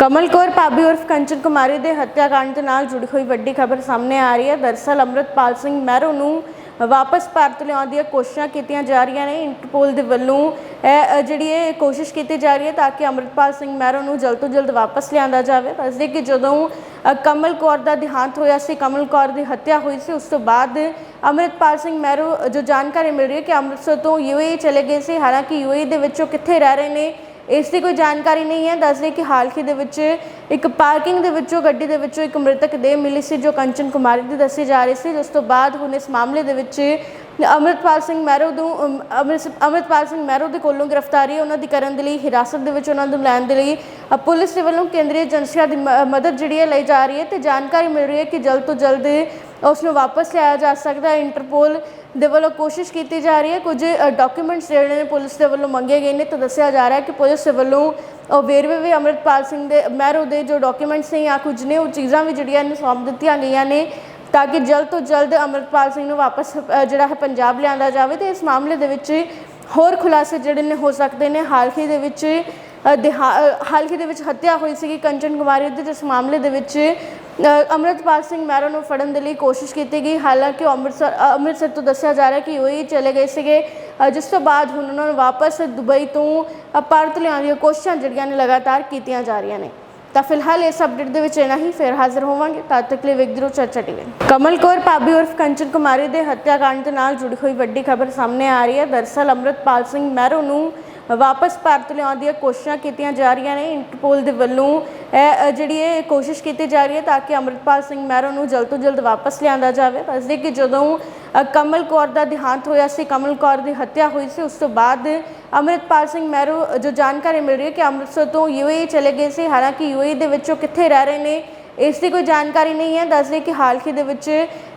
ਕਮਲ ਕੌਰ, ਭਾਬੀ ਉਰਫ ਕੰਚਨ ਕੁਮਾਰੀ ਦੇ ਹੱਤਿਆਕਾਂਡ ਦੇ ਨਾਲ ਜੁੜੀ ਹੋਈ ਵੱਡੀ ਖਬਰ ਸਾਹਮਣੇ ਆ ਰਹੀ ਹੈ। ਦਰਸਲ ਅੰਮ੍ਰਿਤਪਾਲ ਸਿੰਘ ਮਹਿਰੋ ਨੂੰ ਵਾਪਸ ਭਾਰਤ ਲਿਆਉਣ ਦੀਆਂ ਕੋਸ਼ਿਸ਼ਾਂ ਕੀਤੀਆਂ ਜਾ ਰਹੀਆਂ ਨੇ। ਇੰਟਰਪੋਲ ਦੇ ਵੱਲੋਂ ਇਹ ਜਿਹੜੀ ਇਹ ਕੋਸ਼ਿਸ਼ ਕੀਤੀ ਜਾ ਰਹੀ ਹੈ ਤਾਂ ਕਿ ਅੰਮ੍ਰਿਤਪਾਲ ਸਿੰਘ ਮਹਿਰੋ ਨੂੰ ਜਲਦ ਤੋਂ ਜਲਦ ਵਾਪਸ ਲਿਆਂਦਾ ਜਾਵੇ। ਦੱਸਦੇ ਕਿ ਜਦੋਂ ਕਮਲ ਕੌਰ ਦਾ ਦੇਹਾਂਤ ਹੋਇਆ ਸੀ, ਕਮਲ ਕੌਰ ਦੀ ਹੱਤਿਆ ਹੋਈ ਸੀ, ਉਸ ਤੋਂ ਬਾਅਦ ਅੰਮ੍ਰਿਤਪਾਲ ਸਿੰਘ ਮਹਿਰੋ ਜੋ ਜਾਣਕਾਰੀ ਮਿਲ ਰਹੀ ਹੈ ਕਿ ਅੰਮ੍ਰਿਤਸਰ ਤੋਂ ਯੂਏਈ ਚਲੇ ਗਏ ਸੀ। ਹਾਲਾਂਕਿ ਯੂਏਈ ਦੇ ਵਿੱਚੋਂ ਕਿੱਥੇ ਰਹਿ ਰਹੇ ਨੇ ਇਸ ਦੀ ਕੋਈ ਜਾਣਕਾਰੀ ਨਹੀਂ ਹੈ। ਦੱਸਦੇ ਕਿ ਹਾਲ ਹੀ ਦੇ ਵਿੱਚ ਇੱਕ ਪਾਰਕਿੰਗ ਦੇ ਵਿੱਚੋਂ, ਗੱਡੀ ਦੇ ਵਿੱਚੋਂ ਇੱਕ ਮ੍ਰਿਤਕ ਦੇਹ ਮਿਲੀ ਸੀ, ਜੋ ਕੰਚਨ ਕੁਮਾਰੀ ਦੀ ਦੱਸੀ ਜਾ ਰਹੀ ਸੀ। ਜਿਸ ਤੋਂ ਬਾਅਦ ਹੁਣ ਇਸ ਮਾਮਲੇ ਦੇ ਵਿੱਚ ਅੰਮ੍ਰਿਤਪਾਲ ਸਿੰਘ ਮਹਿਰੋ ਨੂੰ ਅਮ, ਸਿੰਘ ਮਹਿਰੋ ਦੇ ਕੋਲੋਂ ਗ੍ਰਿਫਤਾਰੀ ਉਹਨਾਂ ਦੀ ਕਰਨ ਦੇ ਲਈ ਹਿਰਾਸਤ ਦੇ ਵਿੱਚ ਉਹਨਾਂ ਨੂੰ ਲੈਣ ਦੇ ਲਈ ਪੁਲਿਸ ਦੇ ਵੱਲੋਂ ਕੇਂਦਰੀ ਏਜੰਸੀਆਂ ਦੀ ਮ- ਮਦਦ ਜਿਹੜੀ ਹੈ ਲਈ ਜਾ ਰਹੀ ਹੈ ਤੇ ਜਾਣਕਾਰੀ ਮਿਲ ਰਹੀ ਹੈ ਕਿ ਜਲਦ ਤੋਂ ਜਲਦ ਉਸ ਨੂੰ ਵਾਪਸ ਲਿਆਇਆ ਜਾ ਸਕਦਾ ਹੈ। ਇੰਟਰਪੋਲ ਦੇ ਵੱਲੋਂ ਕੋਸ਼ਿਸ਼ ਕੀਤੀ ਜਾ ਰਹੀ ਹੈ। ਕੁਝ ਡਾਕੂਮੈਂਟਸ ਜਿਹੜੇ ਨੇ ਪੁਲਿਸ ਦੇ ਵੱਲੋਂ ਮੰਗੇ ਗਏ ਨੇ ਤਾਂ ਦੱਸਿਆ ਜਾ ਰਿਹਾ ਹੈ ਕਿ ਪੁਲਿਸ ਦੇ ਵੱਲੋਂ ਉਹ ਵੇਰਵੇ ਵੀ ਅੰਮ੍ਰਿਤਪਾਲ ਸਿੰਘ ਦੇ ਮਹਿਰੋ ਦੇ ਜੋ ਡਾਕੂਮੈਂਟਸ ਨੇ ਜਾਂ ਕੁਝ ਨੇ ਉਹ ਚੀਜ਼ਾਂ ਵੀ ਜਿਹੜੀਆਂ ਨੇ ਸੌਂਪ ਦਿੱਤੀਆਂ ਗਈਆਂ ਨੇ। ਤਾਂ ਕਿ ਜਲਦ ਤੋਂ ਜਲਦ ਅੰਮ੍ਰਿਤਪਾਲ ਸਿੰਘ ਨੂੰ ਵਾਪਸ ਜਿਹੜਾ ਹੈ ਪੰਜਾਬ ਲਿਆਂਦਾ ਜਾਵੇ ਤੇ ਇਸ ਮਾਮਲੇ ਦੇ ਵਿੱਚ ਹੋਰ ਖੁਲਾਸੇ ਜਿਹੜੇ ਨੇ ਹੋ ਸਕਦੇ ਨੇ। ਹਾਲ ਹੀ ਦੇ ਵਿੱਚ ਦਿਹਾ- ਹਾਲ ਹੀ ਦੇ ਵਿੱਚ ਹੱਤਿਆ ਹੋਈ ਸੀਗੀ ਕੰਚਨ ਕੁਮਾਰੀ ਦੀ ਜਿਸ ਮਾਮਲੇ ਦੇ ਵਿੱਚ ਅ, ਅੰਮ੍ਰਿਤਪਾਲ ਸਿੰਘ ਮਹਿਰੋ ਨੂੰ ਫੜਨ ਦੇ ਲਈ ਕੋਸ਼ਿਸ਼ ਕੀਤੀ ਗਈ। ਹਾਲਾਂਕਿ ਉਹ ਅੰਮ੍ਰਿਤਸਰ ਅੰਮ੍ਰਿਤਸਰ ਤੋਂ ਦੱਸਿਆ ਜਾ ਰਿਹਾ ਕਿ ਉਹ ਹੀ ਚਲੇ ਗਏ ਸੀਗੇ। ਜਿਸ ਤੋਂ ਬਾਅਦ ਹੁਣ ਉਹਨਾਂ ਨੂੰ ਵਾਪਸ ਦੁਬਈ ਤੋਂ ਭਾਰਤ ਲਿਆਉਣ ਦੀਆਂ ਕੋਸ਼ਿਸ਼ਾਂ ਜਿਹੜੀਆਂ ਨੇ ਲਗਾਤਾਰ ਕੀਤੀਆਂ ਜਾ ਰਹੀਆਂ ਨੇ। ਤਾਂ ਫਿਲਹਾਲ ਇਸ ਅਪਡੇਟ ਦੇ ਵਿੱਚ ਇਹਨਾਂ ਹੀ, ਫਿਰ ਹਾਜ਼ਰ ਹੋਵਾਂਗੇ। ਤਦ ਤੱਕ ਲਈ ਵੇਖਦੇ ਰਹੋ ਚਰਚਾ ਟੀਵੀ। ਕਮਲ ਕੌਰ, ਭਾਬੀ ਉਰਫ ਕੰਚਨ ਕੁਮਾਰੀ ਦੇ ਹੱਤਿਆਕਾਂਡ ਦੇ ਨਾਲ ਜੁੜੀ ਹੋਈ ਵੱਡੀ ਖਬਰ ਸਾਹਮਣੇ ਆ ਰਹੀ ਹੈ। ਦਰਸਲ ਅੰਮ੍ਰਿਤਪਾਲ ਸਿੰਘ ਮਹਿਰੋ ਨੂੰ ਵਾਪਸ ਭਾਰਤ ਲਿਆਉਣ ਦੀਆਂ ਕੋਸ਼ਿਸ਼ਾਂ ਕੀਤੀਆਂ ਜਾ ਰਹੀਆਂ ਨੇ। ਇੰਟਰਪੋਲ ਦੇ ਵੱਲੋਂ ਜਿਹੜੀ ਇਹ ਕੋਸ਼ਿਸ਼ ਕੀਤੀ ਜਾ ਰਹੀ ਹੈ ਤਾਂ ਕਿ ਅੰਮ੍ਰਿਤਪਾਲ ਸਿੰਘ ਮਹਿਰੋ ਨੂੰ ਜਲਦ ਤੋਂ ਜਲਦ ਵਾਪਸ ਲਿਆਂਦਾ ਜਾਵੇ। ਦੱਸਦੇ ਕਿ ਜਦੋਂ ਕਮਲ ਕੌਰ ਦਾ ਦੇਹਾਂਤ ਹੋਇਆ ਸੀ, ਕਮਲ ਕੌਰ ਦੀ ਹੱਤਿਆ ਹੋਈ ਸੀ, ਉਸ ਤੋਂ ਬਾਅਦ ਅੰਮ੍ਰਿਤਪਾਲ ਸਿੰਘ ਮਹਿਰੋ ਜੋ ਜਾਣਕਾਰੀ ਮਿਲ ਰਹੀ ਹੈ ਕਿ ਅੰਮ੍ਰਿਤਸਰ ਤੋਂ ਯੂਏਈ ਚਲੇ ਗਏ ਸੀ। ਹਾਲਾਂਕਿ ਯੂਏਈ ਦੇ ਵਿੱਚੋਂ ਕਿੱਥੇ ਰਹਿ ਰਹੇ ਨੇ ਇਸ ਦੀ ਕੋਈ ਜਾਣਕਾਰੀ ਨਹੀਂ ਹੈ। ਦੱਸਦੇ ਕਿ ਹਾਲ ਹੀ ਦੇ ਵਿੱਚ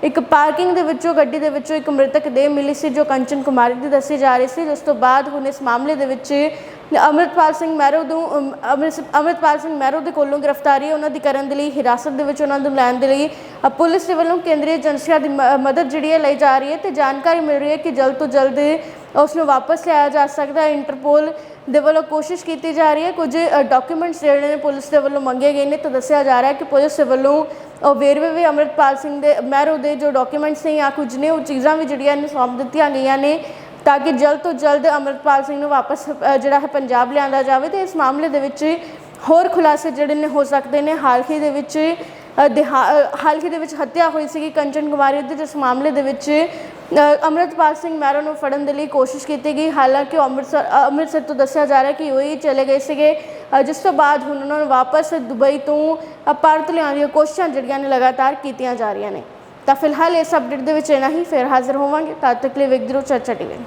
ਇੱਕ ਪਾਰਕਿੰਗ ਦੇ ਵਿੱਚੋਂ ਗੱਡੀ ਦੇ ਵਿੱਚੋਂ ਇੱਕ ਮ੍ਰਿਤਕ ਦੇਹ ਮਿਲੀ ਸੀ ਜੋ ਕੰਚਨ ਕੁਮਾਰੀ ਦੀ ਦੱਸੀ ਜਾ ਰਹੀ ਸੀ। ਜਿਸ ਤੋਂ ਬਾਅਦ ਹੁਣ ਇਸ ਮਾਮਲੇ ਦੇ ਵਿੱਚ ਅੰਮ੍ਰਿਤਪਾਲ ਸਿੰਘ ਮਹਿਰੋ ਨੂੰ ਅਮ, ਅੰਮ੍ਰਿਤਪਾਲ ਸਿੰਘ ਮਹਿਰੋ ਦੇ ਕੋਲੋਂ ਗ੍ਰਿਫਤਾਰੀ ਉਹਨਾਂ ਦੀ ਕਰਨ ਦੇ ਲਈ ਹਿਰਾਸਤ ਦੇ ਵਿੱਚ ਉਹਨਾਂ ਨੂੰ ਲੈਣ ਦੇ ਲਈ ਪੁਲਿਸ ਦੇ ਵੱਲੋਂ ਕੇਂਦਰੀ ਏਜੰਸੀਆਂ ਦੀ ਮਦਦ ਜਿਹੜੀ ਹੈ ਲਈ ਜਾ ਰਹੀ ਹੈ ਤੇ ਜਾਣਕਾਰੀ ਮਿਲ ਰਹੀ ਹੈ ਕਿ ਜਲਦ ਤੋਂ ਜਲਦ ਉਸ ਨੂੰ ਵਾਪਸ ਲਿਆ ਜਾ ਸਕਦਾ ਹੈ। ਇੰਟਰਪੋਲ ਦੇ ਵੱਲੋਂ ਕੋਸ਼ਿਸ਼ ਕੀਤੀ ਜਾ ਰਹੀ ਹੈ। ਕੁਝ ਡਾਕੂਮੈਂਟਸ ਜਿਹੜੇ ਨੇ ਪੁਲਿਸ ਦੇ ਵੱਲੋਂ ਮੰਗੇ ਗਏ ਨੇ। ਤਾਂ ਦੱਸਿਆ ਜਾ ਰਿਹਾ ਹੈ ਕਿ ਪੁਲਿਸ ਦੇ ਵੱਲੋਂ ਉਹ ਵੇਰਵੇ ਵੀ ਅੰਮ੍ਰਿਤਪਾਲ ਸਿੰਘ ਦੇ, ਮਹਿਰੋ ਦੇ ਜੋ ਡਾਕੂਮੈਂਟਸ ਨੇ ਜਾਂ ਕੁਝ ਨੇ, ਉਹ ਚੀਜ਼ਾਂ ਵੀ ਜਿਹੜੀਆਂ ਨੇ ਸੌਂਪ ਦਿੱਤੀਆਂ ਗਈਆਂ ਨੇ ਤਾਂ ਕਿ ਜਲਦ ਤੋਂ ਜਲਦ ਅੰਮ੍ਰਿਤਪਾਲ ਸਿੰਘ ਨੂੰ ਵਾਪਸ ਜਿਹੜਾ ਹੈ ਪੰਜਾਬ ਲਿਆਂਦਾ ਜਾਵੇ ਤੇ ਇਸ ਮਾਮਲੇ ਦੇ ਵਿੱਚ ਹੋਰ ਖੁਲਾਸੇ ਜਿਹੜੇ ਨੇ ਹੋ ਸਕਦੇ ਨੇ। ਹਾਲ ਹੀ ਦੇ ਵਿੱਚ ਦਿਹਾ- ਹਾਲ ਹੀ ਦੇ ਵਿੱਚ ਹੱਤਿਆ ਹੋਈ ਸੀਗੀ ਕੰਚਨ ਕੁਮਾਰੀ ਦੀ, ਜਿਸ ਮਾਮਲੇ ਦੇ ਵਿੱਚ ਅੰਮ੍ਰਿਤਪਾਲ ਸਿੰਘ ਮਹਿਰੋ ਨੂੰ ਫੜਨ ਦੇ ਲਈ ਕੋਸ਼ਿਸ਼ ਕੀਤੀ ਗਈ। ਹਾਲਾਂਕਿ ਉਹ ਅੰਮ੍ਰਿਤਸਰ ਅੰਮ੍ਰਿਤਸਰ ਤੋਂ ਦੱਸਿਆ ਜਾ ਰਿਹਾ ਕਿ ਉਹ ਹੀ ਚਲੇ ਗਏ ਸੀਗੇ। ਜਿਸ ਤੋਂ ਬਾਅਦ ਹੁਣ ਉਹਨਾਂ ਨੂੰ ਵਾਪਸ ਦੁਬਈ ਤੋਂ ਭਾਰਤ ਲਿਆਉਣ ਦੀਆਂ ਕੋਸ਼ਿਸ਼ਾਂ ਜਿਹੜੀਆਂ ਨੇ ਲਗਾਤਾਰ ਕੀਤੀਆਂ ਜਾ ਰਹੀਆਂ ਨੇ। ਤਾਂ ਫਿਲਹਾਲ ਇਸ ਅਪਡੇਟ ਦੇ ਵਿੱਚ ਇਹਨਾਂ ਹੀ। ਫਿਰ ਹਾਜ਼ਰ ਹੋਵਾਂਗੇ। ਤਦ ਤੱਕ ਲਈ ਵੇਖਦੇ ਰਹੋ ਚਰਚਾ ਟੀਵੀ।